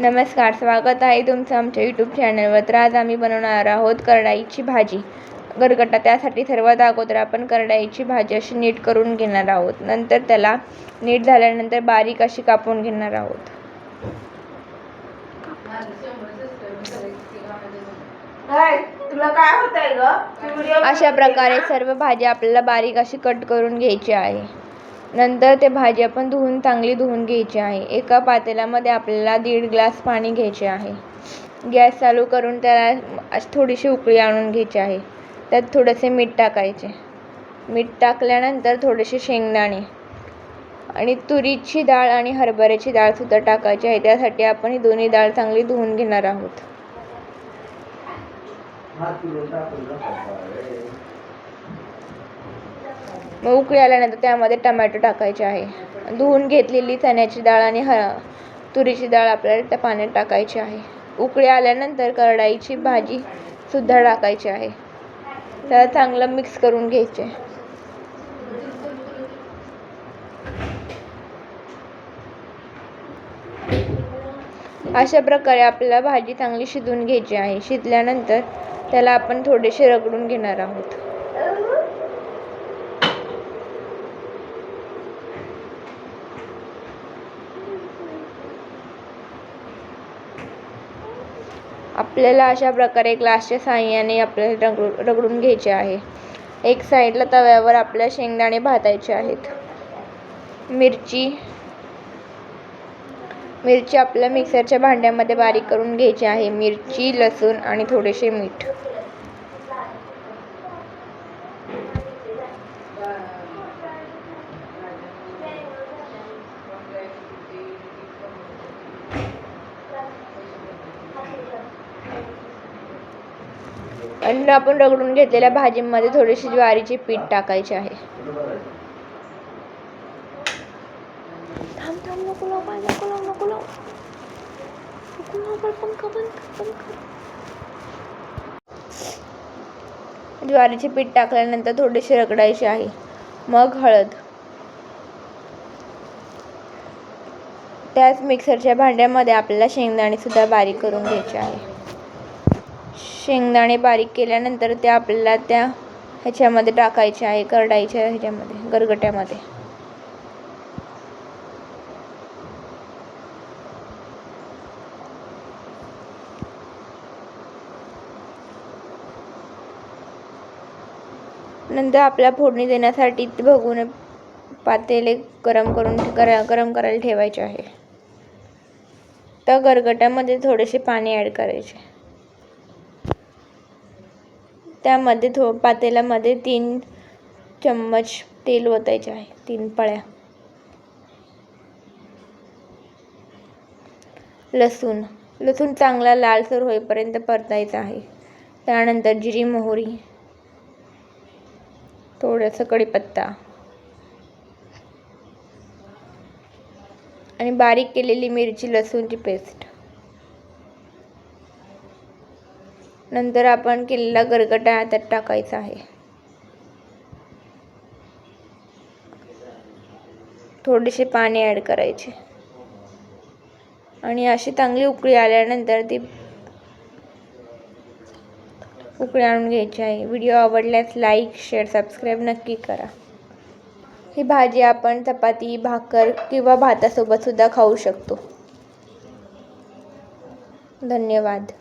नमस्कार स्वागत आहे तुमचं आमच्या यूट्यूब चॅनलवर तर आज आम्ही बनवणार आहोत करडाईची भाजी. गरगटा त्यासाठी सर्वात अगोदर आपण करडाईची भाजी अशी नीट करून घेणार आहोत. नंतर त्याला नीट झाल्यानंतर बारीक अशी कापून घेणार आहोत. अशा प्रकारे सर्व भाजी आपल्याला बारीक अशी कट करून घ्यायची आहे. नंतर ते भाजी आपण धुवून चांगली धुवून घ्यायची आहे. एका पातेल्यामध्ये आपल्याला दीड ग्लास पाणी घ्यायचे आहे. गॅस चालू करून त्याला थोडीशी उकळी आणून घ्यायची आहे. त्यात थोडेसे मीठ टाकायचे. मीठ टाकल्यानंतर थोडेसे शेंगदाणे आणि तुरीची डाळ आणि हरभऱ्याची डाळसुद्धा टाकायची आहे. त्यासाठी आपण ही दोन्ही डाळ चांगली धुवून घेणार आहोत. मग उकळी आल्यानंतर त्यामध्ये टमॅटो टाकायचे आहे. धुवून घेतलेली चण्याची डाळ आणि ह तुरीची डाळ आपल्याला त्या पाण्यात टाकायची आहे. उकळी आल्यानंतर करडाईची भाजी सुद्धा टाकायची आहे. त्याला चांगलं मिक्स करून घ्यायचे. अशा प्रकारे आपल्याला भाजी चांगली शिजवून घ्यायची आहे. शिजल्यानंतर त्याला आपण थोडेसे रगडून घेणार आहोत. आपल्याला अशा प्रकारे ग्लासच्या साहाय्याने आपल्याला रगडू रगडून घ्यायचे आहे. एक साईडला तव्यावर आपल्या शेंगदाणे भाजायचे आहेत. मिरची मिरची आपल्या मिक्सरच्या भांड्यामध्ये बारीक करून घ्यायची आहे. मिरची लसूण आणि थोडेसे मीठ. आणि आपण रगडून घेतलेल्या भाजीमध्ये थोडीशी ज्वारीचे पीठ टाकायचे आहे. थांब थांब नको लावू बाळ, नको लावू नको लावू. नको लावू बाळ, पंखा बंद कर, बंद कर. ज्वारीचे पीठ टाकल्यानंतर थोडेसे रगडायचे आहे. मग हळद. त्याच मिक्सरच्या भांड्यामध्ये आपल्याला शेंगदाणे सुद्धा बारीक करून घ्यायचे आहे. शेंगदाणे बारीक केल्यानंतर ते आपल्याला त्या ह्याच्यामध्ये टाकायचे आहे करडायच्या ह्याच्यामध्ये गरगट्यामध्ये. नंतर आपल्या फोडणी देण्यासाठी ते बघून पातेले गरम करून करा गरम करायला ठेवायचे आहे. तर गरगट्यामध्ये थोडेसे पाणी ॲड करायचे. त्यामध्ये थो पातेल्यामध्ये तीन चम्मच तेल ओतायचे आहे तीन पळ्या. लसूण. लसूण चांगला लालसर होईपर्यंत परतायचा आहे. त्यानंतर जिरी मोहरी. थोडंसं कढीपत्ता. आणि बारीक केलेली मिरची लसूणची पेस्ट. नंतर आपण केलेला गरगटा त्यात टाकायचा आहे. थोडेसे पाणी ॲड करायचे. आणि अशी चांगली उकळी आल्यानंतर ती उकळी आणून घ्यायची आहे. व्हिडिओ आवडल्यास लाईक शेअर सबस्क्राईब नक्की करा. ही भाजी आपण चपाती भाकर किंवा भातासोबत सुद्धा खाऊ शकतो. धन्यवाद.